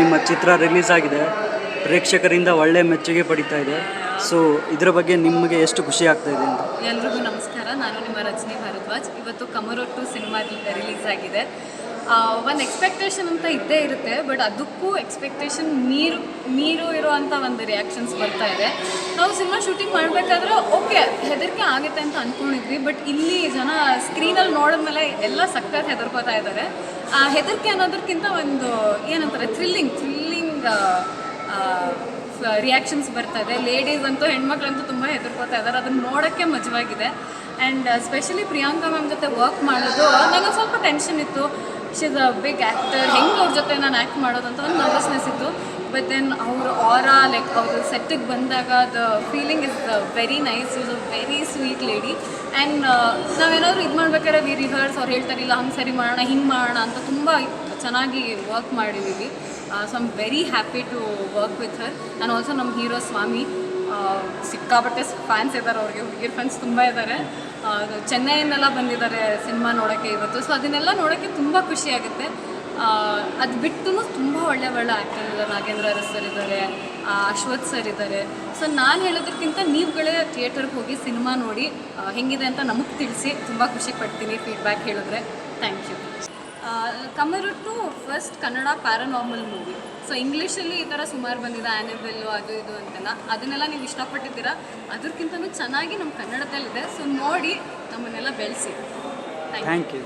ನಿಮ್ಮ ಚಿತ್ರ ರಿಲೀಸ್ ಆಗಿದೆ ಪ್ರೇಕ್ಷಕರಿಂದ ಒಳ್ಳೆ ಮೆಚ್ಚುಗೆ ಪಡಿತಾ ಇದೆ. ಸೊ ಇದರ ಬಗ್ಗೆ ನಿಮಗೆ ಎಷ್ಟು ಖುಷಿ ಆಗ್ತಾ ಇದೆ ಎಲ್ರಿಗೂ ನಮಸ್ಕಾರ. ನಾನು ನಿಮ್ಮ ರಜನಿ ಭಾರದ್ವಾಜ್. ಇವತ್ತು ಕಮರೊಟ್ಟು ಸಿನಿಮಾ ರಿಲೀಸ್ ಆಗಿದೆ. ಒಂದು ಎಕ್ಸ್ಪೆಕ್ಟೇಷನ್ ಅಂತ ಇದ್ದೇ ಇರುತ್ತೆ ಬಟ್ ಅದಕ್ಕೂ ಎಕ್ಸ್ಪೆಕ್ಟೇಷನ್ ಮೀರು ಮೀರು ಇರುವಂಥ ಒಂದು ರಿಯಾಕ್ಷನ್ಸ್ ಬರ್ತಾ ಇದೆ. ನಾವು ಸಿನಿಮಾ ಶೂಟಿಂಗ್ ಮಾಡಬೇಕಾದ್ರೆ ಓಕೆ ಹೆದರಿಕೆ ಆಗುತ್ತೆ ಅಂತ ಅಂದ್ಕೊಂಡಿದ್ವಿ ಬಟ್ ಇಲ್ಲಿ ಜನ ಸ್ಕ್ರೀನಲ್ಲಿ ನೋಡಿದ್ಮೇಲೆ ಎಲ್ಲ ಸಖತ್ ಹೆದರ್ಕೋತಾ ಇದ್ದಾರೆ. ಆ, ಹೆದರಿಕೆ ಅನ್ನೋದಕ್ಕಿಂತ ಒಂದು ಏನಂತಾರೆ ಥ್ರಿಲ್ಲಿಂಗ್ ಥ್ರಿಲ್ಲಿಂಗ್ ರಿಯಾಕ್ಷನ್ಸ್ ಬರ್ತಾ ಇದೆ ಲೇಡೀಸ್ ಅಂತೂ, ಹೆಣ್ಮಕ್ಳಂತೂ ತುಂಬ ಹೆದರ್ಕೋತಾ ಇದ್ದಾರೆ. ಅದನ್ನ ನೋಡೋಕ್ಕೆ ಮಜವಾಗಿದೆ. ಆ್ಯಂಡ್ ಸ್ಪೆಷಲಿ ಪ್ರಿಯಾಂಕಾ ಮ್ಯಾಮ್ ಜೊತೆ ವರ್ಕ್ ಮಾಡೋದು, ನನಗೆ ಸ್ವಲ್ಪ ಟೆನ್ಷನ್ ಇತ್ತು. ಇಸ್ ಅ ಬಿಗ್ ಆ್ಯಕ್ಟರ್ ಹೆಂಗೆ ಅವ್ರ ಜೊತೆ ನಾನು ಆ್ಯಕ್ಟ್ ಮಾಡೋದು ಅಂತ ಒಂದು ನರ್ವಸ್ನೆಸ್ ಇತ್ತು. ಬಟ್ ದೆನ್ ಅವ್ರ ಆರಾ ಲೈಕ್ ಅವ್ರ ಸೆಟ್ಟಿಗೆ ಬಂದಾಗ the feeling is very nice is a very sweet lady and ನಾವೇನಾದ್ರು ಇದು ಮಾಡ್ಬೇಕಾದ್ರೆ ವಿ ರಿಹರ್ಸ್ ಅವ್ರು ಹೇಳ್ತಾರಿಲ್ಲ ಹಂಗೆ ಸರಿ ಮಾಡೋಣ, ಹಿಂಗೆ ಮಾಡೋಣ ಅಂತ ತುಂಬ ಚೆನ್ನಾಗಿ ವರ್ಕ್ ಮಾಡಿದ್ದೀವಿ so I'm very happy to work with her ನಾನು ಆಲ್ಸೋ ನಮ್ಮ ಹೀರೋ ಸ್ವಾಮಿ ಆ, ಸಿಕ್ಕಾಪಟ್ಟೆ ಫ್ಯಾನ್ಸ್ ಇದ್ದಾರೆ ಅವ್ರಿಗೆ ಹುಡುಗಿರ್ ಫ್ಯಾನ್ಸ್ ತುಂಬ ಇದ್ದಾರೆ ಚೆನ್ನೈನೆಲ್ಲ ಚೆನ್ನೈಯಿಂದೆಲ್ಲ ಬಂದಿದ್ದಾರೆ ಸಿನಿಮಾ ನೋಡೋಕ್ಕೆ ಇವತ್ತು. ಸೊ ಅದನ್ನೆಲ್ಲ ನೋಡೋಕ್ಕೆ ತುಂಬ ಖುಷಿಯಾಗುತ್ತೆ ಅದು ಬಿಟ್ಟು ತುಂಬ ಒಳ್ಳೆ ಒಳ್ಳೆ ಆ್ಯಕ್ಟರ್ ಇದ್ದಾರೆ ನಾಗೇಂದ್ರ ಅರಸ್ ಸರ್ ಇದ್ದಾರೆ ಅಶ್ವಥ್ ಸರ್ ಇದ್ದಾರೆ ಸೊ ನಾನು ಹೇಳೋದಕ್ಕಿಂತ ನೀವುಗಳೇ ಥಿಯೇಟರ್ಗೆ ಹೋಗಿ ಸಿನಿಮಾ ನೋಡಿ ಹೆಂಗಿದೆ ಅಂತ ನಮಗೆ ತಿಳಿಸಿ. ತುಂಬ ಖುಷಿ ಪಡ್ತೀನಿ ಫೀಡ್ಬ್ಯಾಕ್ ಹೇಳಿದ್ರೆ. Thank you Kamarottu first Kannada paranormal movie so ಇಂಗ್ಲೀಷಲ್ಲಿ ಈ ಥರ ಸುಮಾರು ಬಂದಿದೆ ಆ್ಯನಿಬೆಲ್ಲು ಅದು ಇದು ಅಂತೆಲ್ಲ. ಅದನ್ನೆಲ್ಲ ನೀವು ಇಷ್ಟಪಟ್ಟಿದ್ದೀರಾ? ಅದಕ್ಕಿಂತಲೂ ಚೆನ್ನಾಗಿ ನಮ್ಮ ಕನ್ನಡದಲ್ಲಿದೆ. ಸೊ ನೋಡಿ, ನಮ್ಮನ್ನೆಲ್ಲ ಬೆಳೆಸಿ. Thank you